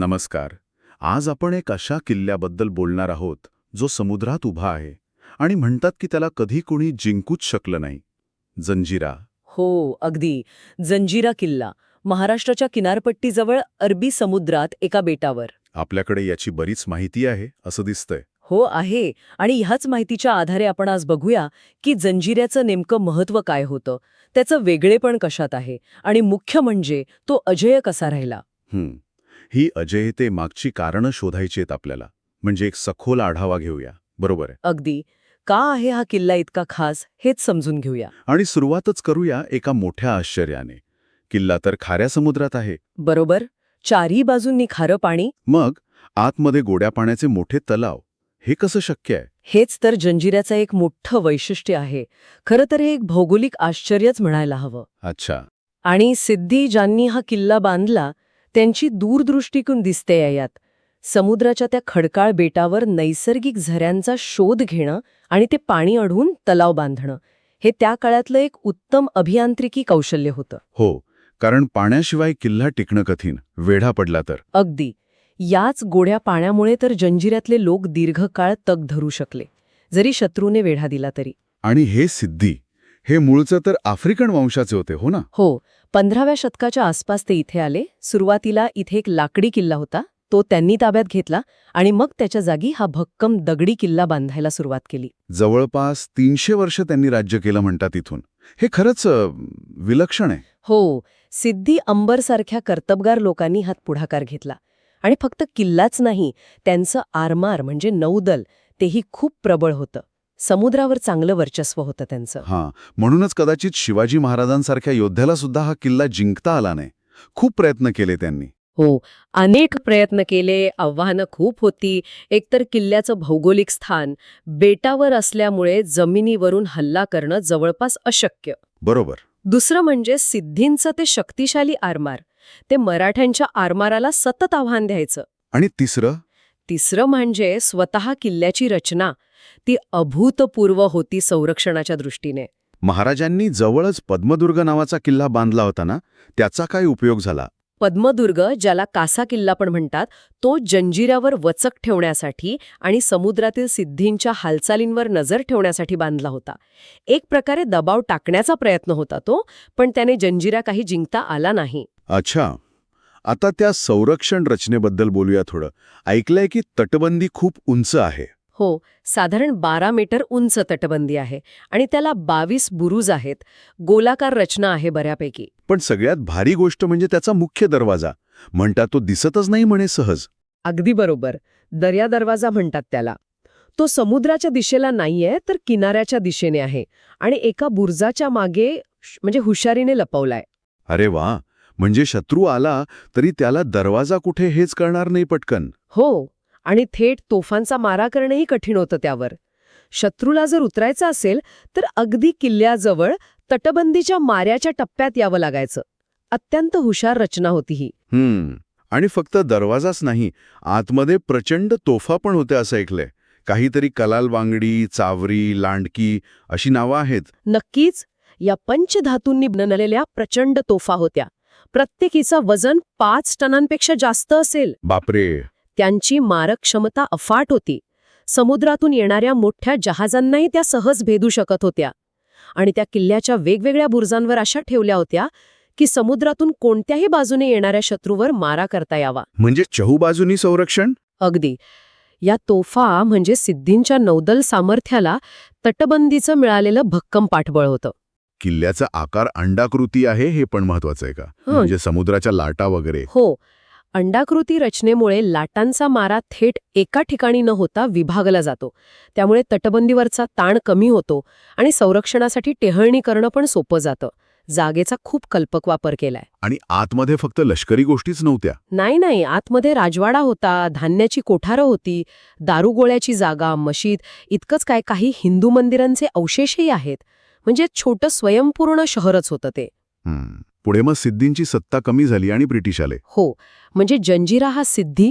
नमस्कार. आज आपण एक अशा किल्ल्याबद्दल बोलणार आहोत जो समुद्रात उभा आहे आणि म्हणतात की त्याला कधी कोणी जिंकूच शकलं नाही. जंजिरा. हो अगदी. जंजिरा किल्ला महाराष्ट्राच्या किनारपट्टीजवळ अरबी समुद्रात एका बेटावर. आपल्याकडे याची बरीच माहिती आहे असं दिसतंय. हो आहे. आणि ह्याच माहितीच्या आधारे आपण आज बघूया की जंजिऱ्याचं नेमकं महत्त्व काय होतं त्याचं वेगळेपण कशात आहे आणि मुख्य म्हणजे तो अजय कसा राहिला. हं. ही अजयते मागची कारणं शोधायची आहेत आपल्याला. म्हणजे एक सखोल आढावा घेऊया. बरोबर आहे? अगदी. का आहे हा किल्ला इतका खास हेच समजून घेऊया. आणि सुरुवातच करूया एका मोठ्या आश्चर्याने. किल्ला तर खाऱ्या समुद्रात आहे. बरोबर. चारही बाजूंनी खारं पाणी. मग आतमध्ये गोड्या पाण्याचे मोठे तलाव. हे कसं शक्य आहे? हेच तर जंजिऱ्याचं एक मोठं वैशिष्ट्य आहे. खरं तर हे एक भौगोलिक आश्चर्यच म्हणायला हवं. अच्छा. आणि सिद्धी ज्यांनी हा किल्ला बांधला त्यांची दूरदृष्टीकून दिसते यात समुद्राच्या त्या खडकाळ बेटावर नैसर्गिक झऱ्यांचा शोध घेणं आणि ते पाणी अडवून तलाव बांधणं हे त्या काळातलं एक उत्तम अभियांत्रिकी कौशल्य होतं. हो कारण पाण्याशिवाय किल्ला टिकणं कठीण वेढा पडला तर. अगदी. याच गोड्या पाण्यामुळे तर जंजिऱ्यातले लोक दीर्घकाळ तग धरू शकले जरी शत्रूने वेढा दिला तरी. आणि हे सिद्धी हे मूळचं तर आफ्रिकन वंशाचे होते हो ना? हो. पंधराव्या शतकाच्या आसपास ते इथे आले. सुरुवातीला इथे एक लाकडी किल्ला होता. तो त्यांनी ताब्यात घेतला आणि मग त्याच्या जागी हा भक्कम दगडी किल्ला बांधायला सुरुवात केली. जवळपास तीनशे वर्ष त्यांनी राज्य केलं म्हणतात इथून. हे खरंच विलक्षण आहे. हो. सिद्धी अंबरसारख्या कर्तबगार लोकांनी हात पुढाकार घेतला. आणि फक्त किल्लाच नाही त्यांचं आरमार म्हणजे नौदल तेही खूप प्रबळ होतं. समुद्रावर चांगलं वर्चस्व होतं त्यांचं. हां म्हणूनच कदाचित शिवाजी महाराजांसारख्या योद्ध्याला सुद्धा हा किल्ला जिंकता आला नाही. खूप प्रयत्न केले त्यांनी. हो अनेक प्रयत्न केले आव्हानं खूप होती. एकतर किल्ल्याचं भौगोलिक स्थान बेटावर असल्यामुळे जमिनीवरून हल्ला करणं जवळपास अशक्य. बरोबर. दुसरं म्हणजे सिद्धींचं ते शक्तिशाली आरमार. ते मराठ्यांच्या आरमाराला सतत आव्हान द्यायचं. आणि तिसरं? तिसरं म्हणजे स्वतः किल्ल्याची रचना. ती अभूतपूर्व होती संरक्षणाच्या दृष्टीने. महाराजांनी जवळच पद्मदुर्ग नावाचा किल्ला बांधला होता ना त्याचा काय उपयोग झाला? पद्मदुर्ग ज्याला कासा किल्ला पण म्हणतात तो जंजिऱ्यावर वचक ठेवण्यासाठी आणि समुद्रातील सिद्धींच्या हालचालींवर नजर ठेवण्यासाठी बांधला होता. एक प्रकारे दबाव टाकण्याचा प्रयत्न होता तो पण त्याने जंजिरा काही जिंकता आला नाही. अच्छा. आता त्या संरक्षण रचनेबद्दल बोलूया थोडं. ऐकलंय की तटबंदी खूप उंच आहे. हो साधारण बारा मीटर उंच तटबंदी आहे आणि त्याला बावीस बुरुज आहेत. गोलाकार रचना आहे बऱ्यापैकी. पण सगळ्यात भारी गोष्ट म्हणजे त्याचा मुख्य दरवाजा. म्हणतात तो दिसतच नाही म्हणे सहज. अगदी बरोबर. दर्या दरवाजा म्हणतात त्याला. तो समुद्राच्या दिशेला नाहीये तर किनाऱ्याच्या दिशेने आहे आणि एका बुर्जाच्या मागे म्हणजे हुशारीने लपवलाय. अरे वा! म्हणजे शत्रू आला तरी त्याला दरवाजा कुठे हेच कळणार नाही पटकन. हो. आणि थेट तोफांचा मारा करणंही कठीण होतं त्यावर. शत्रूला जर उतरायचं असेल तर अगदी किल्ल्याजवळ तटबंदीच्या माऱ्याच्या टप्प्यात यावं लागायचं. अत्यंत हुशार रचना होती ही. आणि फक्त दरवाजाच नाही आतमध्ये प्रचंड तोफा पण होत्या असं ऐकलंय. काहीतरी कलाल वांगडी चावरी लांडकी अशी नावं आहेत. नक्कीच या पंचधातूंनी बनलेल्या प्रचंड तोफा होत्या. प्रत्येकीचं वजन पाच टनांपेक्षा जास्त असेल. बापरे! त्यांची मारक क्षमता अफाट होती. समुद्रातून येणाऱ्या मोठ्या जहाजांनाही त्या सहज भेदू शकत होत्या. आणि त्या किल्ल्याच्या वेगवेगळ्या बुर्जांवर अशा ठेवल्या होत्या की समुद्रातून कोणत्याही बाजूने येणाऱ्या शत्रूवर मारा करता यावा. म्हणजे चहूबाजूनी संरक्षण? अगदी. या तोफा म्हणजे सिद्धींच्या नौदल सामर्थ्याला तटबंदीचं मिळालेलं भक्कम पाठबळ होतं. किल्ल्याचा आकार अंडाकृती आहे हे पण महत्वाचं आहे का. म्हणजे समुद्राच्या लाटा वगैरे. हो. अंडाकृती रचनेमुळे लाटांचा मारा थेट एका ठिकाणी न होता विभागला जातो. त्यामुळे तटबंदीवरचा ताण कमी होतो आणि संरक्षणासाठी टेहळणी करणं पण सोपं जातं. जागेचा खूप कल्पक वापर केलाय. आणि आतमध्ये फक्त लष्करी गोष्टीच नव्हत्या? नाही नाही. आतमध्ये राजवाडा होता धान्याची कोठारं होती दारुगोळ्याची जागा मशीद इतकंच काय काही हिंदू मंदिरांचे अवशेषही आहेत. म्हणजे छोटं स्वयंपूर्ण शहरच होतं ते. पुढे मग सिद्धींची सत्ता कमी झाली आणि ब्रिटिश आले हो म्हणजे जंजिरा हा सिद्धी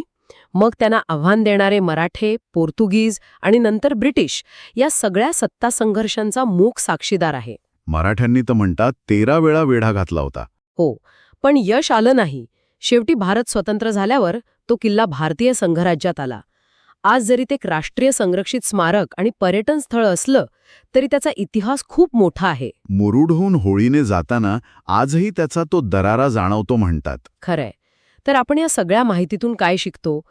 मग त्यांना आव्हान देणारे मराठे पोर्तुगीज आणि नंतर ब्रिटिश या सगळ्या सत्ता संघर्षांचा मूक साक्षीदार आहे. मराठ्यांनी तर म्हणतात तेरा वेळा वेढा घातला होता. हो पण यश आलं नाही. शेवटी भारत स्वतंत्र झाल्यावर तो किल्ला भारतीय संघराज्यात आला. आज जरी ते एक राष्ट्रीय संरक्षित स्मारक आणि पर्यटन स्थळ असलं तरी त्याचा इतिहास खूप मोठा आहे. मुरुडहून होळीने जाताना आजही त्याचा तो दरारा जाणवतो म्हणतात. खरंय. तर आपण या सगळ्या माहितीतून काय शिकतो?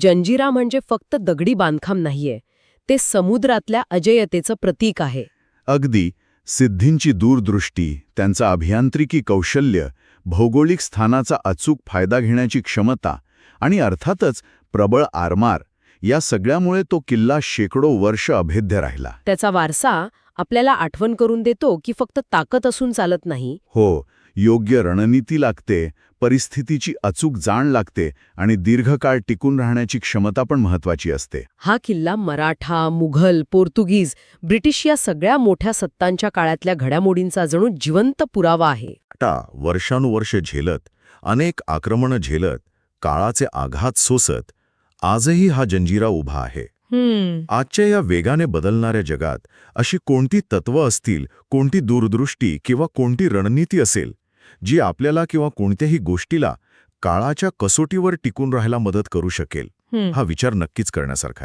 जंजिरा म्हणजे फक्त दगडी बांधकाम नाहीये. ते समुद्रातल्या अजयतेचं प्रतीक आहे. अगदी सिद्धींची दूरदृष्टी त्यांचं अभियांत्रिकी कौशल्य भौगोलिक स्थानाचा अचूक फायदा घेण्याची क्षमता आणि अर्थातच प्रबळ आरमार या सगळ्यामुळे तो किल्ला शेकडो वर्ष अभेद्य राहिला. त्याचा वारसा आपल्याला आठवण करून देतो की फक्त ताकद असून चालत नाही. हो योग्य रणनीती लागते परिस्थितीची अचूक जाण लागते आणि दीर्घकाळ टिकून राहण्याची क्षमता पण महत्वाची असते. हा किल्ला मराठा मुघल पोर्तुगीज ब्रिटिश या सगळ्या मोठ्या सत्तांच्या काळातल्या घडामोडींचा जणू जिवंत पुरावा आहे. टा वर्षानुवर्ष झेलत अनेक आक्रमणं झेलत काळाचे आघात सोसत आजही हा जंजिरा उभा आहे. आजच्या या वेगाने बदलणाऱ्या जगात अशी कोणती तत्व असतील कोणती दूरदृष्टी किंवा कोणती रणनीती असेल जी आपल्याला किंवा कोणत्याही गोष्टीला काळाच्या कसोटीवर टिकून राहायला मदत करू शकेल हा विचार नक्कीच करण्यासारखा आहे.